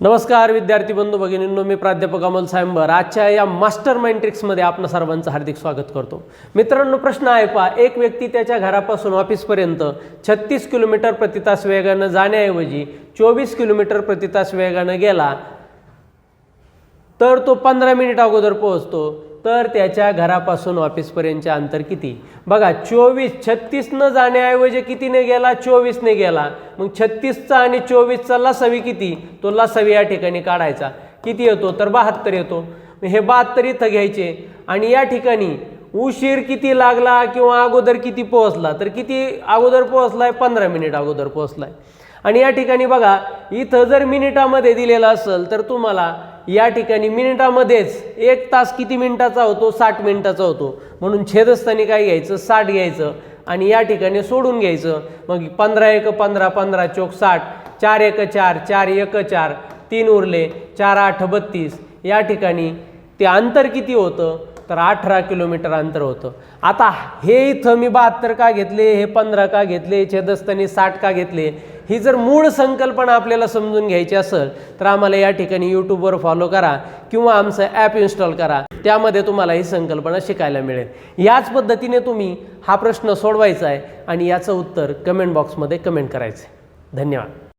नमस्कार विद्यार्थी बंधू भगिनींनो मी प्राध्यापक अमोल सायंबर. आजच्या या मास्टर माइंड ट्रिक्समध्ये आपलं सर्वांचं हार्दिक स्वागत करतो. मित्रांनो प्रश्न आहे पहा. एक व्यक्ती त्याच्या घरापासून ऑफिसपर्यंत छत्तीस किलोमीटर प्रतितास वेगानं जाण्याऐवजी चोवीस किलोमीटर प्रतितास वेगानं गेला तर तो पंधरा मिनिट अगोदर पोहोचतो. तर त्याच्या घरापासून ऑफिसपर्यंतचे अंतर किती? बघा चोवीस छत्तीसनं जाण्याऐवजी कितीने गेला? चोवीसने गेला. मग छत्तीसचा आणि चोवीसचा लसावी किती? तो लसावी या ठिकाणी काढायचा. किती येतो? तर बहात्तर येतो. हे बहात्तर इथं घ्यायचे. आणि या ठिकाणी उशीर किती लागला किंवा अगोदर किती पोहोचला? तर किती अगोदर पोहोचलाय? पंधरा मिनिट अगोदर पोहोचलाय. आणि या ठिकाणी बघा इथं जर मिनिटामध्ये दिलेलं असेल तर तुम्हाला या ठिकाणी मिनिटामध्येच एक तास किती मिनिटाचा होतो? साठ मिनिटाचा होतो. म्हणून छेदस्थानी काय घ्यायचं? साठ घ्यायचं. आणि या ठिकाणी सोडून घ्यायचं. मग पंधरा एक पंधरा पंधरा चोक साठ चार एक चार चार एक चार तीन उरले चार आठ बत्तीस. या ठिकाणी ते अंतर किती होतं? तर अठरा किलोमीटर अंतर होतं. आता हे इथं मी बहात्तर का घेतले? हे पंधरा का घेतले? छेदस्थानी साठ का घेतले? ही जर मूळ संकल्पना आपल्याला समजून घ्यायची असेल तर आम्हाला या ठिकाणी यूट्यूबवर फॉलो करा किंवा आमचं ॲप इन्स्टॉल करा. त्यामध्ये तुम्हाला ही संकल्पना शिकायला मिळेल. याच पद्धतीने तुम्ही हा प्रश्न सोडवायचा आहे आणि याचं उत्तर कमेंट बॉक्समध्ये कमेंट करायचं धन्यवाद.